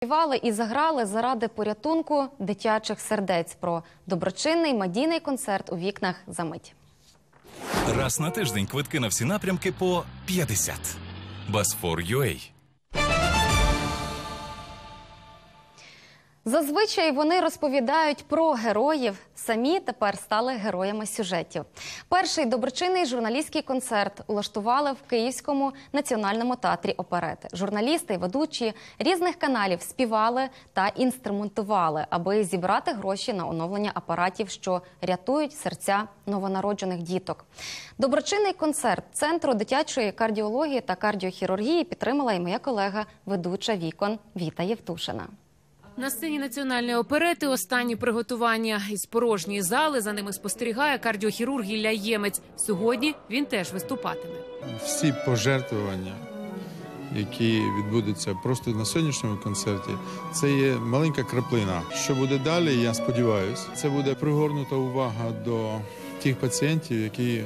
Співали і заграли заради порятунку дитячих сердець про доброчинний медійний концерт у вікнах за мить. Раз на тиждень квитки на всі напрямки по 50. Басфор.UA. Зазвичай вони розповідають про героїв. Самі тепер стали героями сюжетів. Перший доброчинний журналістський концерт улаштували в Київському національному театрі оперети. Журналісти і ведучі різних каналів співали та інструментували, аби зібрати гроші на оновлення апаратів, що рятують серця новонароджених діток. Доброчинний концерт центру дитячої кардіології та кардіохірургії підтримала і моя колега, ведуча вікон Віта Євтушина. На сцені національної оперети останні приготування із порожньої зали. За ними спостерігає кардіохірург Ілля Ємець. Сьогодні він теж виступатиме. всі пожертвування, які відбудуться просто на сьогоднішньому концерті, це є маленька краплина. Що буде далі? Я сподіваюся, це буде пригорнута увага до тих пацієнтів, які е,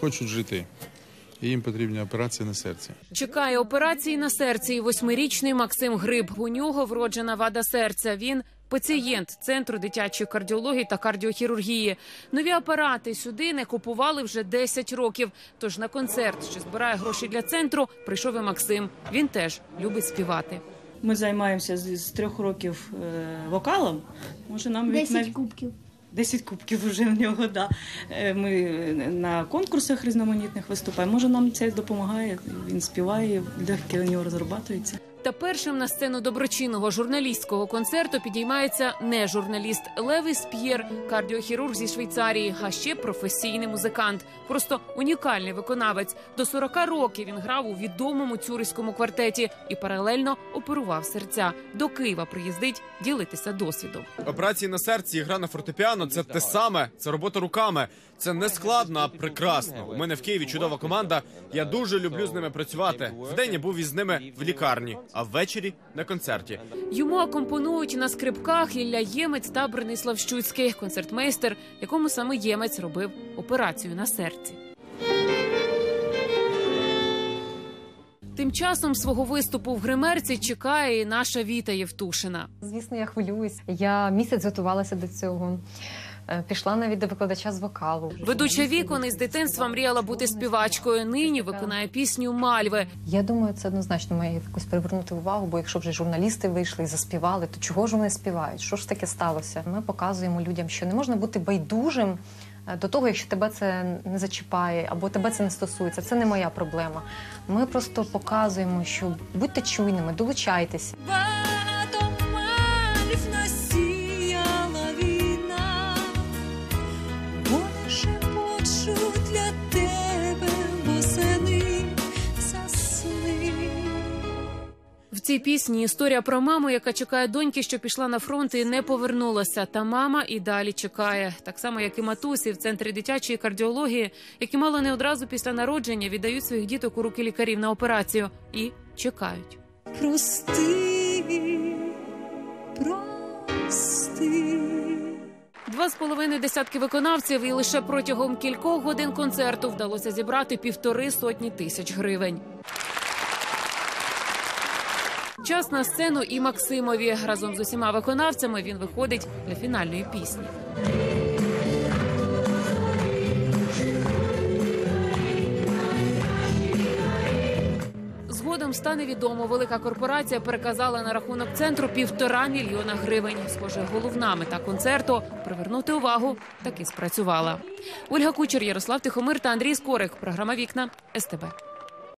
хочуть жити. І їм потрібні операції на серці. Чекає операції на серці і восьмирічний Максим Гриб. У нього вроджена вада серця. Він пацієнт центру дитячої кардіології та кардіохірургії. Нові апарати сюди не купували вже 10 років. Тож на концерт, що збирає гроші для центру, прийшов і Максим. Він теж любить співати. Ми займаємося з, з трьох років е, вокалом. Може, нам від- 10 навіть- кубків. 10 кубків вже в нього. Да. Е, Ми на конкурсах різноманітних виступаємо. Може, нам це допомагає. Він співає, легкі у нього розрабатується. Та першим на сцену доброчинного журналістського концерту підіймається не журналіст Левіс П'єр, кардіохірург зі Швейцарії, а ще професійний музикант. Просто унікальний виконавець. До 40 років він грав у відомому цюрихському квартеті і паралельно оперував серця. До Києва приїздить ділитися досвідом. Операції на серці і гра на фортепіано це те саме, це робота руками. Це не складно, а прекрасно. У мене в Києві чудова команда. Я дуже люблю з ними працювати. Вдень я був із ними в лікарні, а ввечері на концерті. Йому акомпонують на скрипках Ілля Ємець та Бронислав Щуцький, концертмейстер, якому саме Ємець робив операцію на серці. Тим часом свого виступу в гримерці чекає і наша Віта Євтушина. Звісно, я хвилююсь. Я місяць готувалася до цього. Е, Пішла навіть до викладача з вокалу. Ведуча вікон із дитинства мріяла бути співачкою. Нині виконає пісню Мальви. Я думаю, це однозначно має якось привернути увагу, бо якщо вже журналісти вийшли і заспівали, то чого ж вони співають? Що ж таке сталося? Ми показуємо людям, що не можна бути байдужим е, до того, якщо тебе це не зачіпає або тебе це не стосується. Це не моя проблема. Ми просто показуємо, що будьте чуйними, долучайтеся. Цій пісні історія про маму, яка чекає доньки, що пішла на фронт і не повернулася. Та мама і далі чекає, так само як і матусі в центрі дитячої кардіології, які мало не одразу після народження віддають своїх діток у руки лікарів на операцію і чекають. Прости, прости. Два з половиною десятки виконавців, і лише протягом кількох годин концерту вдалося зібрати півтори сотні тисяч гривень. Час на сцену і Максимові разом з усіма виконавцями він виходить для фінальної пісні. Згодом стане відомо, велика корпорація переказала на рахунок центру півтора мільйона гривень. Схоже, головна мета концерту привернути увагу таки спрацювала. Ольга Кучер, Ярослав Тихомир та Андрій Скорик. Програма Вікна СТБ.